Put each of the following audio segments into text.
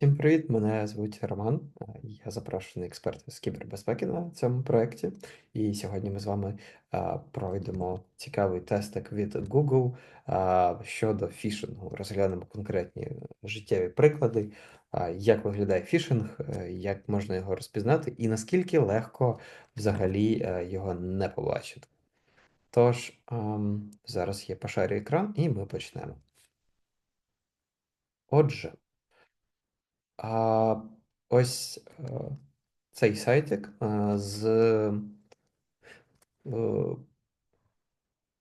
Всім привіт! Мене звуть Роман. Я запрошений експерт з кібербезпеки на цьому проєкті. І сьогодні ми з вами пройдемо цікавий тестик від Google щодо фішингу. Розглянемо конкретні життєві приклади, як виглядає фішинг, е, як можна його розпізнати, і наскільки легко взагалі е, його не побачити. Тож, ем, зараз я пошарю екран, і ми почнемо. Отже. Ось е, цей сайтик е, з е,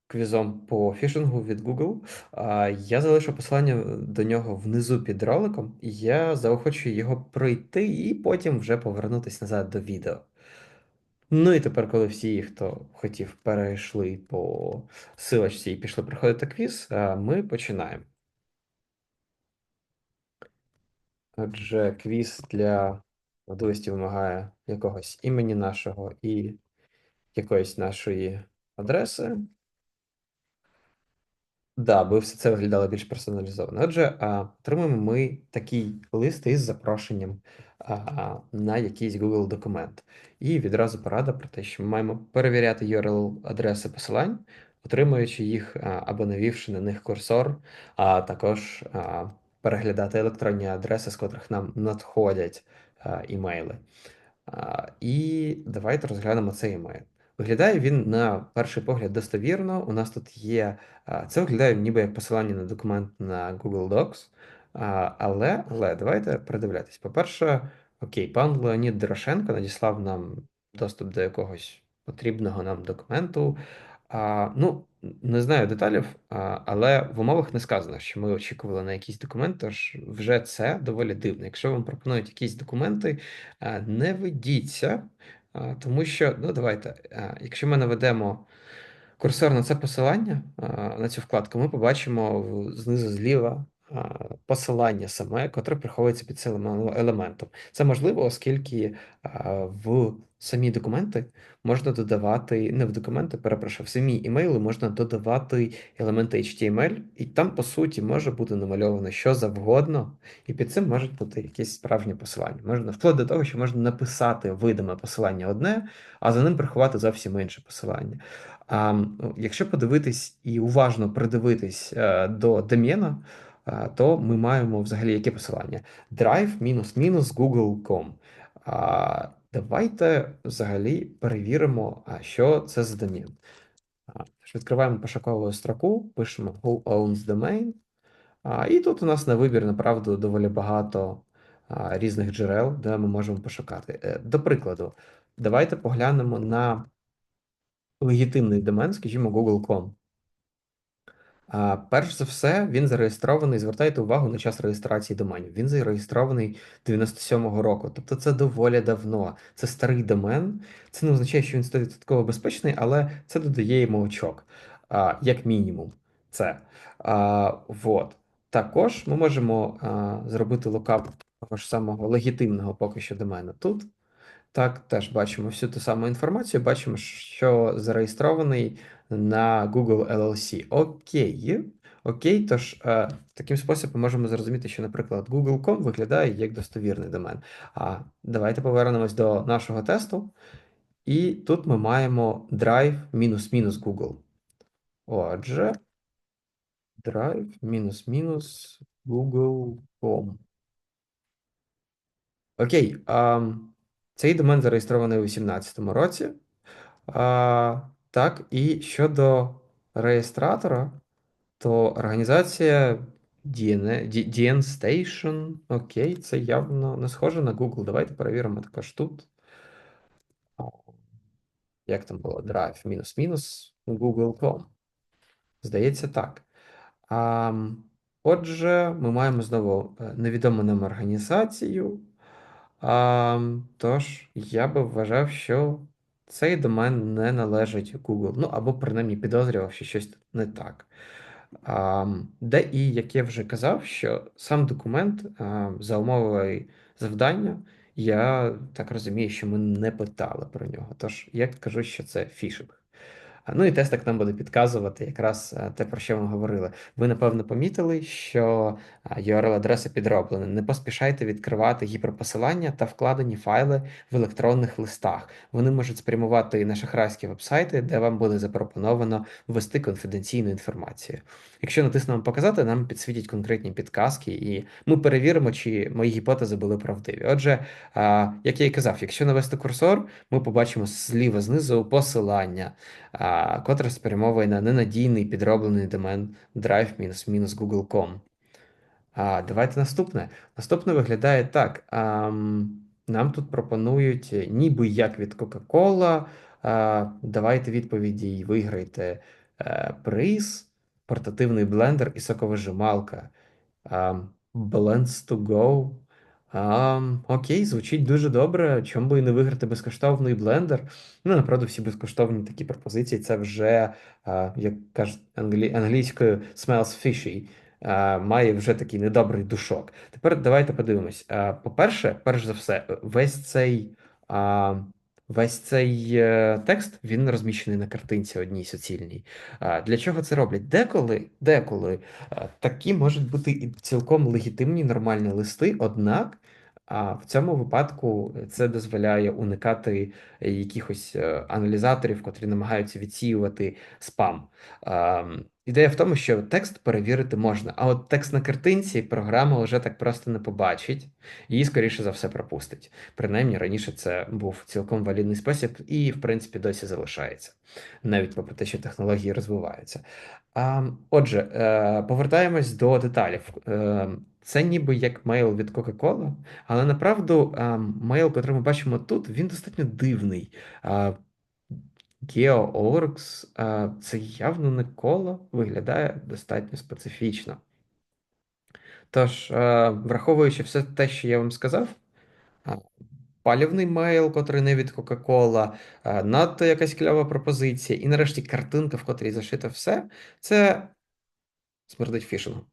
квізом по фішингу від Google. Я залишу посилання до нього внизу під роликом, я заохочую його пройти і потім вже повернутися назад до відео. Ну і тепер, коли всі, хто хотів, перейшли по силочці і пішли проходити квіз, ми починаємо. Отже, квіз для можливості вимагає якогось імені нашого і якоїсь нашої адреси. Да, аби все це виглядало більш персоналізовано. Отже, отримуємо ми такий лист із запрошенням на якийсь Google документ. І відразу порада про те, що ми маємо перевіряти URL-адреси посилань, отримуючи їх або навівши на них курсор, а також переглядати електронні адреси, з котрих нам надходять імейли. І давайте розглянемо цей емейл. Виглядає він на перший погляд достовірно. У нас тут є. Це виглядає ніби як посилання на документ на Google Docs. Але, але давайте придивлятись. По-перше, окей, пан Леонід Дорошенко надіслав нам доступ до якогось потрібного нам документу. А, Ну, не знаю деталів, а, але в умовах не сказано, що ми очікували на якийсь документ, тож вже це доволі дивно. Якщо вам пропонують якісь документи, а, не ведіться, а, тому що, ну давайте, а, якщо ми наведемо курсор на це посилання, а, на цю вкладку, ми побачимо знизу зліва посилання саме, котре приховується під цим елементом. Це можливо, оскільки в самі документи можна додавати, не в документи, перепрошую, в самі імейли можна додавати елементи HTML, і там, по суті, може бути намальовано що завгодно, і під цим можуть бути якісь справжні посилання. Можна вплоть до того, що можна написати видиме посилання одне, а за ним приховати зовсім інше посилання. А якщо подивитись і уважно придивитись е, до домена, е, то ми маємо взагалі яке посилання? drive-google.com. Давайте взагалі перевіримо, а що це за домен. Відкриваємо пошукову строку, пишемо Who owns domain. І тут у нас на вибір, направду, доволі багато різних джерел, де ми можемо пошукати. Е, До прикладу, давайте поглянемо на легітимний домен, скажімо, Google.com. Перш за все, він зареєстрований. Звертайте увагу на час реєстрації доменів. Він зареєстрований 97-го року. Тобто це доволі давно. Це старий домен. Це не означає, що він 100% безпечний, але це додає йому очок, як мінімум. Це. А, вот. Також ми можемо зробити локап того ж самого легітимного поки що домена тут. Так, теж бачимо всю ту саму інформацію. Бачимо, що зареєстрований на Google LLC. Окей. Окей, тож е, таким способом можемо зрозуміти, що, наприклад, Google.com виглядає як достовірний домен. А давайте повернемось до нашого тесту. І тут ми маємо drive мінус-мінус Google. Отже, drive мінус-мінус Google.com. Окей. А, цей домен зареєстрований у 2018 році. А, так, і щодо реєстратора, то організація DN, DN Station, окей, це явно не схоже на Google. Давайте перевіримо також тут. Як там було? Drive мінус-мінус Google.com. Здається, так. А, Отже, ми маємо знову е, невідому нам організацію. А, Тож, я би вважав, що цей домен не належить Google. Ну, або принаймні підозрював, що щось не так. Де і, як я вже казав, що сам документ за умовою завдання, я так розумію, що ми не питали про нього. Тож, я кажу, що це фішинг. Ну і тестик нам буде підказувати якраз е, те, про що ми говорили. Ви, напевно, помітили, що URL-адреса підроблена. Не поспішайте відкривати гіперпосилання та вкладені файли в електронних листах. Вони можуть спрямувати і на шахрайські вебсайти, де вам буде запропоновано ввести конфіденційну інформацію. Якщо натиснемо показати, нам підсвітять конкретні підказки, і ми перевіримо, чи мої гіпотези були правдиві. Отже, як я і казав, якщо навести курсор, ми побачимо зліва знизу посилання, котре спрямовує на ненадійний підроблений домен drive-google.com. А, Давайте наступне. Наступне виглядає так. А, Нам тут пропонують ніби як від Coca-Cola. Давайте відповіді і виграйте е, приз портативний блендер і соковижималка. Blends to go. Окей, звучить дуже добре. Чому би і не виграти безкоштовний блендер? Ну, направду, всі безкоштовні такі пропозиції. Це вже, uh, як кажуть англі... англійською, smells fishy. Uh, має вже такий недобрий душок. Тепер давайте подивимось. Uh, по-перше, перш за все, весь цей. Uh, Весь цей е, текст він розміщений на картинці одній суцільній. Для чого це роблять? Деколи деколи такі можуть бути і цілком легітимні нормальні листи, однак в цьому випадку це дозволяє уникати якихось е, аналізаторів, котрі намагаються відсіювати спам. Ідея в тому, що текст перевірити можна, а от текст на картинці програма вже так просто не побачить, її, скоріше за все, пропустить. Принаймні, раніше це був цілком валідний спосіб і, в принципі, досі залишається, навіть попри те, що технології розвиваються. А, Отже, е, повертаємось до деталів. Це ніби як мейл від Coca-Cola, але направду мейл, який ми бачимо тут, він достатньо дивний. GeoOrgs – це явно не коло, виглядає достатньо специфічно. Тож, враховуючи все те, що я вам сказав, палівний мейл, котрий не від Coca-Cola, надто якась кльова пропозиція, і нарешті картинка, в котрій зашито все, це смердить фішингом.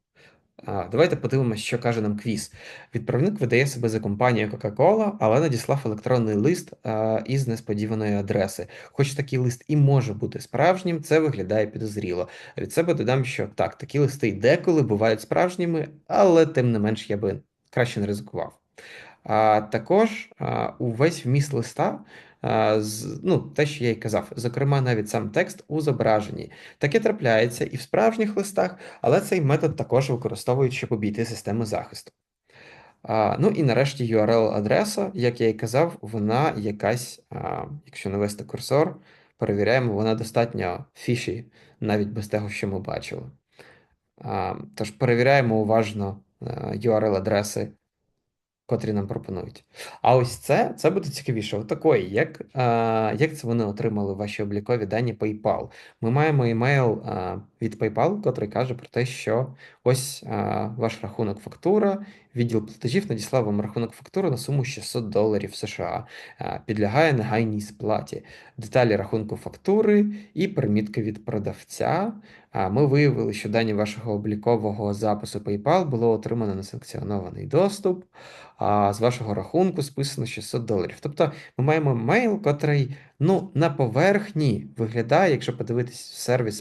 Давайте подивимося, що каже нам квіз. Відправник видає себе за компанією Coca-Cola, але надіслав електронний лист із несподіваної адреси. Хоч такий лист і може бути справжнім, це виглядає підозріло. Від себе додам, що так, такі листи деколи бувають справжніми, але тим не менш я би краще не ризикував. А також увесь вміст листа ну, те, що я й казав, зокрема, навіть сам текст у зображенні. Таке трапляється і в справжніх листах, але цей метод також використовують, щоб обійти систему захисту. Ну і нарешті URL-адреса, як я і казав, вона якась, якщо навести курсор, перевіряємо, вона достатньо фіші, навіть без того, що ми бачили. Тож перевіряємо уважно URL-адреси котрі нам пропонують. А ось це це буде цікавіше. Отакої, як а, як це вони отримали ваші облікові дані PayPal? Ми маємо емейл а, від PayPal, котрий каже про те, що ось а, ваш рахунок фактура, відділ платежів надіслав вам рахунок фактури на суму 600 доларів США, підлягає негайній сплаті, деталі рахунку фактури і примітки від продавця. Ми виявили, що дані вашого облікового запису PayPal було отримано несанкціонований доступ а з вашого рахунку списано 600 доларів. Тобто ми маємо мейл, котрий ну, на поверхні виглядає, якщо подивитись в сервіс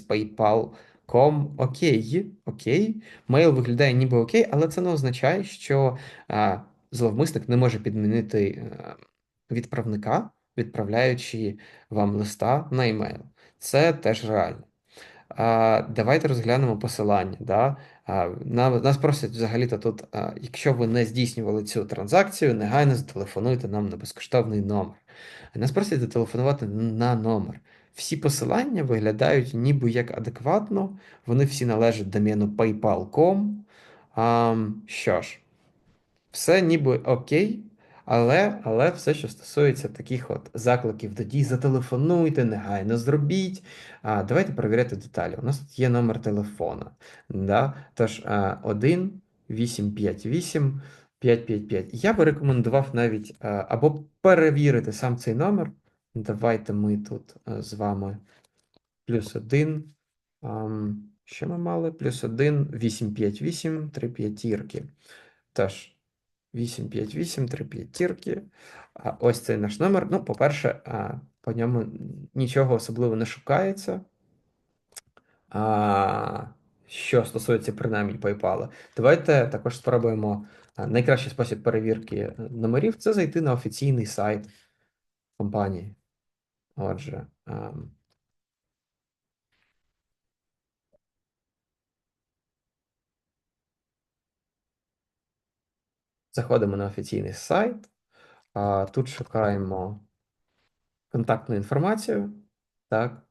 PayPal.com, окей, окей, мейл виглядає ніби окей, але це не означає, що а, зловмисник не може підмінити е, відправника, відправляючи вам листа на емейл. Це теж реально. А, Давайте розглянемо посилання. Да? А, Нас просять взагалі-то тут, а, якщо ви не здійснювали цю транзакцію, негайно зателефонуйте нам на безкоштовний номер. Нас просять зателефонувати на номер. Всі посилання виглядають ніби як адекватно, вони всі належать домену paypal.com. Що ж, все ніби окей. Але але все, що стосується таких от закликів до дій, зателефонуйте, негайно зробіть. А, Давайте перевіряти деталі. У нас тут є номер телефона. Да? Тож 1 858 555. Я би рекомендував навіть а, або перевірити сам цей номер. Давайте ми тут з вами плюс 1. Що ми мали? Плюс 1, 858, 3 п'ятірки. Тож. 858, 3 п'ятірки. Ось цей наш номер. Ну, по-перше, по ньому нічого особливо не шукається. Що стосується принаймні PayPal. Давайте також спробуємо найкращий спосіб перевірки номерів це зайти на офіційний сайт компанії. Отже, ем, заходимо на офіційний сайт, тут шукаємо контактну інформацію. Так.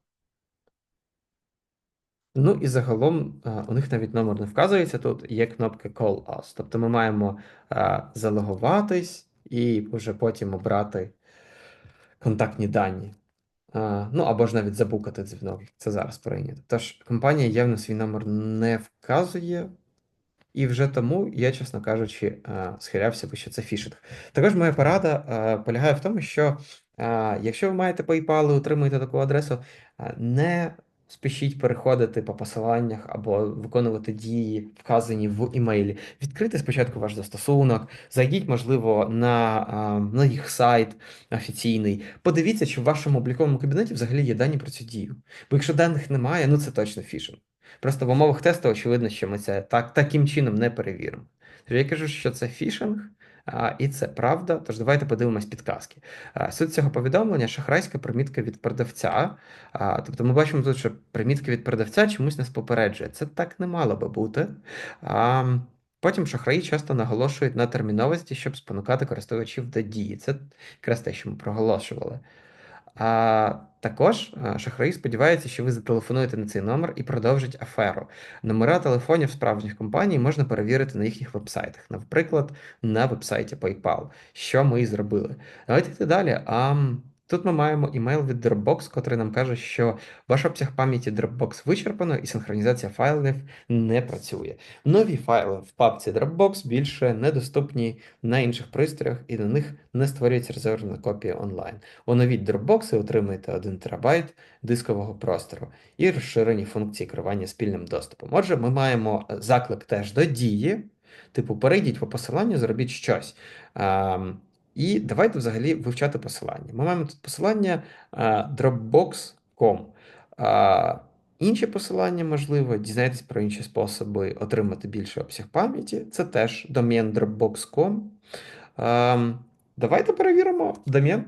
Ну і загалом у них навіть номер не вказується. Тут є кнопка Call Us. Тобто ми маємо залогуватись і вже потім обрати контактні дані. Ну або ж навіть забукати дзвінок. Це зараз прийнято. Тож компанія явно свій номер не вказує. І вже тому я, чесно кажучи, схилявся би, що це фішинг. Також моя порада полягає в тому, що якщо ви маєте PayPal і отримуєте таку адресу, не спішіть переходити по посиланнях або виконувати дії, вказані в імейлі. Відкрити спочатку ваш застосунок, зайдіть, можливо, на на їх сайт офіційний. Подивіться, чи в вашому обліковому кабінеті взагалі є дані про цю дію. Бо якщо даних немає, ну це точно фішинг. Просто в умовах тесту очевидно, що ми це так, таким чином не перевіримо. Тож я кажу, що це фішинг. І це правда. Тож давайте подивимось підказки. Суть цього повідомлення шахрайська примітка від продавця. Тобто ми бачимо тут, що примітка від продавця чомусь нас попереджує. Це так не мало би бути. Потім шахраї часто наголошують на терміновості, щоб спонукати користувачів до дії. Це якраз те, що ми проголошували. А також шахраї сподіваються, що ви зателефонуєте на цей номер і продовжить аферу. Номера телефонів справжніх компаній можна перевірити на їхніх вебсайтах, наприклад, на вебсайті PayPal, що ми і зробили. Давайте йти далі. А Тут ми маємо імейл від Dropbox, котрий нам каже, що ваш обсяг пам'яті Dropbox вичерпано і синхронізація файлів не працює. Нові файли в папці Dropbox більше недоступні на інших пристроях, і на них не створюється резервна копія онлайн. Оновіть Dropbox і отримаєте 1 терабайт дискового простору і розширені функції керування спільним доступом. Отже, ми маємо заклик теж до дії. Типу, перейдіть по посиланню, зробіть щось. І давайте взагалі вивчати посилання. Ми маємо тут посилання dropbox.com. Інші посилання, можливо, дізнайтесь про інші способи отримати більший обсяг пам'яті. Це теж домен dropbox.com. Давайте перевіримо домен.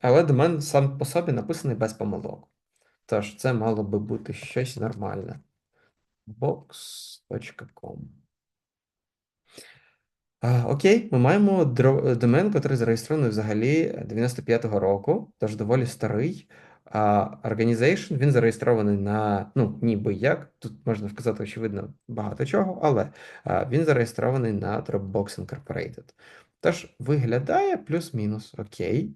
Але домен сам по собі написаний без помилок. Тож, це мало би бути щось нормальне. box.com Окей, ми маємо домен, який зареєстрований взагалі 95-го року, тож доволі старий. Organization, він зареєстрований на, ну, ніби як, тут можна вказати, очевидно, багато чого, але він зареєстрований на Dropbox Incorporated. Тож виглядає плюс-мінус окей.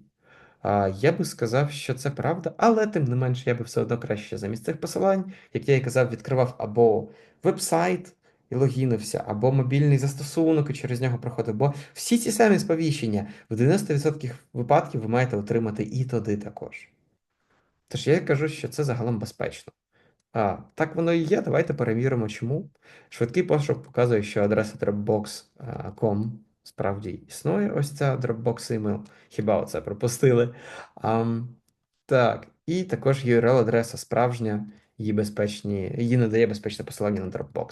Я би сказав, що це правда, але тим не менше, я би все одно краще замість цих посилань, як я і казав, відкривав або веб-сайт, і логінився, або мобільний застосунок, і через нього проходив. Бо всі ці самі сповіщення в 90% випадків ви маєте отримати і туди також. Тож я кажу, що це загалом безпечно. А, Так воно і є. Давайте перевіримо, чому. Швидкий пошук показує, що адреса Dropbox.com справді існує. Ось ця Dropbox email. Хіба оце пропустили? А, Так, і також URL-адреса справжня, її безпечні, її надає безпечне посилання на Dropbox.